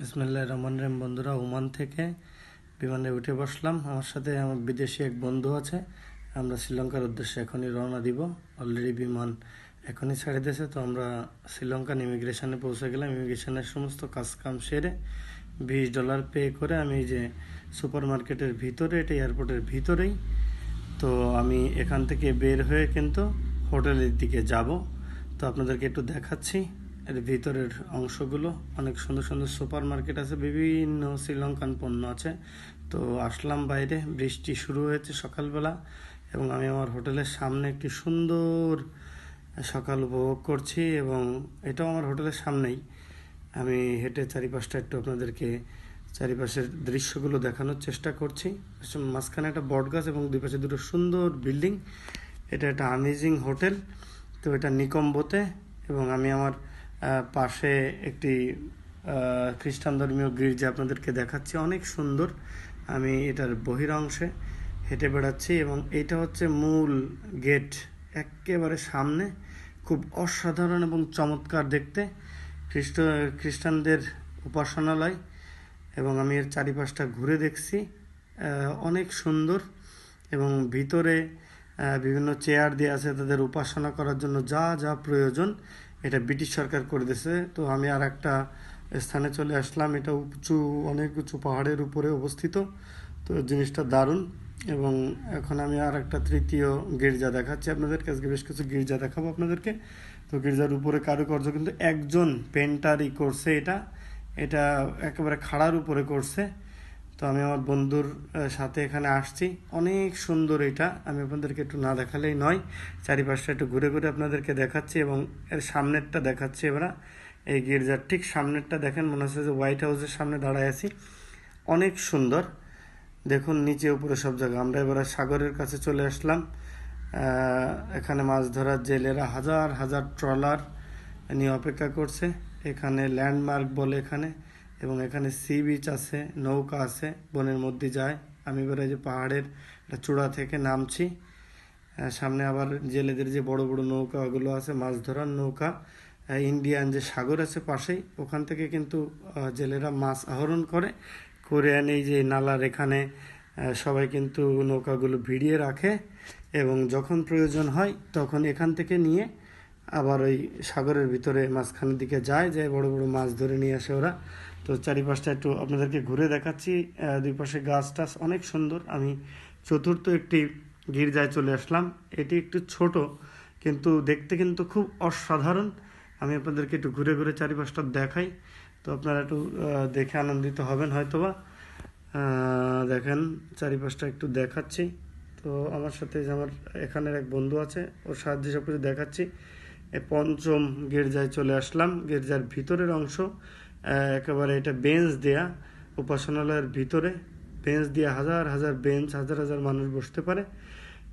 বিসমুল্লাহ রহমান রহিম। বন্ধুরা, ওমান থেকে বিমানে উঠে বসলাম। আমার সাথে আমার বিদেশি এক বন্ধু আছে। আমরা শ্রীলঙ্কার উদ্দেশ্যে এখনই রওনা দিব। অলরেডি বিমান এখনই ছেড়ে দিয়েছে, তো আমরা শ্রীলঙ্কান ইমিগ্রেশনে পৌঁছে গেলাম। ইমিগ্রেশনের সমস্ত কাজকাম সেরে বিশ ডলার পে করে আমি যে সুপার মার্কেটের ভিতরে, এটা এয়ারপোর্টের ভিতরেই, তো আমি এখান থেকে বের হয়ে কিন্তু হোটেলের দিকে যাব। তো আপনাদেরকে একটু দেখাচ্ছি। এর ভিতরের অংশগুলো, অনেক সুন্দর সুন্দর সুপার মার্কেট আছে, বিভিন্ন শ্রীলঙ্কান পণ্য আছে। তো আসলাম বাইরে, বৃষ্টি শুরু হয়েছে সকালবেলা এবং আমি আমার হোটেলের সামনে একটি সুন্দর সকাল উপভোগ করছি এবং এটাও আমার হোটেলের সামনেই। আমি হেঁটে চারিপাশটা একটু আপনাদেরকে চারিপাশের দৃশ্যগুলো দেখানোর চেষ্টা করছি। মাঝখানে একটা বট গাছ এবং দুই পাশে দুটো সুন্দর বিল্ডিং। এটা একটা আমেজিং হোটেল। তো এটা নিকম্বোতে এবং আমি আমার পাশে একটি খ্রিস্টান ধর্মীয় গির্জা আপনাদেরকে দেখাচ্ছি। অনেক সুন্দর। আমি এটার বহিরাংশে হেঁটে বেড়াচ্ছি এবং এটা হচ্ছে মূল গেট। একেবারে সামনে খুব অসাধারণ এবং চমৎকার দেখতে। খ্রিস্ট, খ্রিস্টানদের উপাসনালয় এবং আমি এর চারিপাশটা ঘুরে দেখছি। অনেক সুন্দর এবং ভিতরে বিভিন্ন চেয়ার দিয়ে আছে তাদের উপাসনা করার জন্য যা যা প্রয়োজন। এটা ব্রিটিশ সরকার করে দিয়েছে। তো আমি আর একটা স্থানে চলে আসলাম। এটা উঁচু, অনেক উঁচু পাহাড়ের উপরে অবস্থিত। তো জিনিসটা দারুণ। এবং এখন আমি আর একটা তৃতীয় গির্জা দেখাচ্ছি আপনাদেরকে আজকে বেশ কিছু গির্জা দেখাবো আপনাদেরকে। তো গির্জার উপরে কারুকার্য কিন্তু একজন পেন্টারই করছে এটা। এটা একেবারে খাড়ার উপরে করছে। তো আমি আমার বন্ধুর সাথে এখানে আসছি। অনেক সুন্দর এটা। আমি আপনাদেরকে একটু না দেখালেই নয়। চারিপাশটা একটু ঘুরে ঘুরে আপনাদেরকে দেখাচ্ছি এবং এর সামনেরটা দেখাচ্ছি এবার এই গির্জার ঠিক সামনেরটা দেখেন, মনে হচ্ছে যে হোয়াইট হাউসের সামনে দাঁড়ায় আছি। অনেক সুন্দর। দেখুন, নিচে, উপরে সব জায়গা। আমরা এবার সাগরের কাছে চলে আসলাম। এখানে মাছ ধরার জেলেরা হাজার হাজার ট্রলার নিয়ে অপেক্ষা করছে। এখানে ল্যান্ডমার্ক বলে এখানে। এবং এখানে সি বিচ আছে, নৌকা আছে, বনের মধ্যে যায়। আমি এবারে যে পাহাড়ের চূড়া থেকে নামছি। সামনে আবার জেলেদের যে বড় বড় নৌকা ওগুলো আছে, মাছ ধরার নৌকা ইন্ডিয়ান যে সাগর আছে পাশেই, ওখান থেকে কিন্তু জেলেরা মাছ আহরণ করে। করে এই যে নালার এখানে সবাই কিন্তু নৌকাগুলো ভিড়িয়ে রাখে এবং যখন প্রয়োজন হয় তখন এখান থেকে নিয়ে আবার ওই সাগরের ভিতরে মাঝখানের দিকে যায় যায় বড় বড় মাছ ধরে নিয়ে আসে ওরা। তো চারিপাশটা একটু আপনাদেরকে ঘুরে দেখাচ্ছি। দুই পাশে গাছ টাছ অনেক সুন্দর। আমি চতুর্থ একটি গির্জায় চলে আসলাম। এটি একটু ছোট, কিন্তু দেখতে কিন্তু খুব অসাধারণ। আমি আপনাদেরকে একটু ঘুরে ঘুরে চারিপাশটা দেখাই। তো আপনারা একটু দেখে আনন্দিত হবেন হয়তোবা। দেখেন, চারিপাশটা একটু দেখাচ্ছি। তো আমার সাথে যে আমার এখানের এক বন্ধু আছে, ওর সাহায্যে সব কিছু দেখাচ্ছি। পঞ্চম গির্জায় চলে আসলাম। গির্জার ভিতরের অংশ একেবারে এটা বেঞ্চ দেয়া, উপাসনালয়ের ভিতরে। বেঞ্চ দিয়ে হাজার হাজার বেঞ্চ, হাজার হাজার মানুষ বসতে পারে।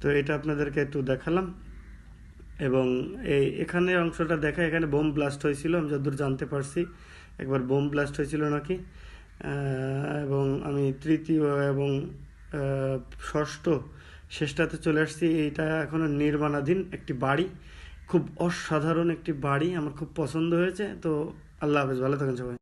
তো এটা আপনাদেরকে একটু দেখালাম। এবং এই এখানে অংশটা দেখা এখানে বোম ব্লাস্ট হয়েছিল, আমি যতদূর জানতে পারছি, একবার বোম ব্লাস্ট হয়েছিল নাকি? এবং আমি তৃতীয় এবং ষষ্ঠ, শেষটাতে চলে আসছি। এইটা এখনও নির্মাণাধীন একটি বাড়ি। খুব অসাধারণ একটি বাড়ি আমার খুব পছন্দ হয়েছে তো আল্লাহ হাফেজ ভালো থাকেন সবাই।